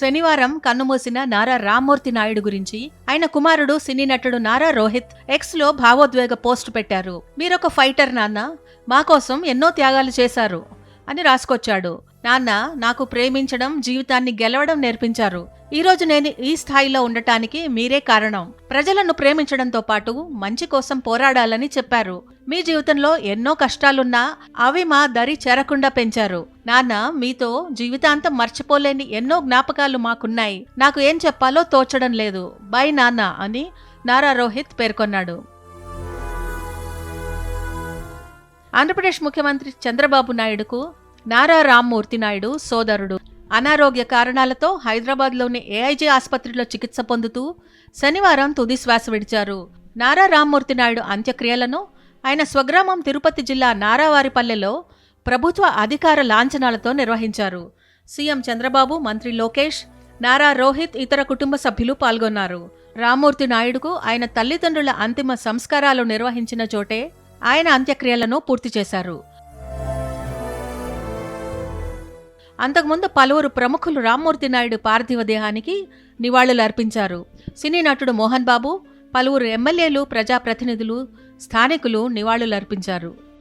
శనివారం కన్నుమూసిన నారా రామ్మూర్తి నాయుడు గురించి ఆయన కుమారుడు సినీ నటుడు నారా రోహిత్ ఎక్స్లో భావోద్వేగ పోస్ట్ పెట్టారు. మీరొక ఫైటర్ నాన్న మా కోసం ఎన్నో త్యాగాలు చేశారు అని రాసుకొచ్చాడు. నాన్న నాకు ప్రేమించడం జీవితాన్ని గెలవడం నేర్పించారు. ఈ రోజు నేను ఈ స్థాయిలో ఉండటానికి మీరే కారణం. ప్రజలను ప్రేమించడంతో పాటు మంచి కోసం పోరాడాలని చెప్పారు. మీ జీవితంలో ఎన్నో కష్టాలున్నా అవి మా దరి చేరకుండా పెంచారు. నాన్న మీతో జీవితాంతం మర్చిపోలేని ఎన్నో జ్ఞాపకాలు మాకున్నాయి. నాకు ఏం చెప్పాలో తోచడం లేదు. బై నాన్న అని నారా రోహిత్ పేర్కొన్నాడు. ఆంధ్రప్రదేశ్ ముఖ్యమంత్రి చంద్రబాబు నాయుడుకు నారా రామ్మూర్తి నాయుడు సోదరుడు. అనారోగ్య కారణాలతో హైదరాబాద్లోని ఏఐజీ ఆసుపత్రిలో చికిత్స పొందుతూ శనివారం తుది శ్వాస విడిచారు. నారా రామ్మూర్తి నాయుడు అంత్యక్రియలను ఆయన స్వగ్రామం తిరుపతి జిల్లా నారావారిపల్లెలో ప్రభుత్వ అధికార లాంఛనాలతో నిర్వహించారు. సీఎం చంద్రబాబు మంత్రి లోకేష్ నారా రోహిత్ ఇతర కుటుంబ సభ్యులు పాల్గొన్నారు. రామ్మూర్తి నాయుడుకు ఆయన తల్లిదండ్రుల అంతిమ సంస్కారాలు నిర్వహించిన చోటే ఆయన అంత్యక్రియలను పూర్తి చేశారు. అంతకుముందు పలువురు ప్రముఖులు రామ్మూర్తి నాయుడు పార్థివ దేహానికి నివాళులు అర్పించారు సినీ నటుడు మోహన్ బాబు పలువురు ఎమ్మెల్యేలు ప్రజాప్రతినిధులు స్థానికులు నివాళులు అర్పించారు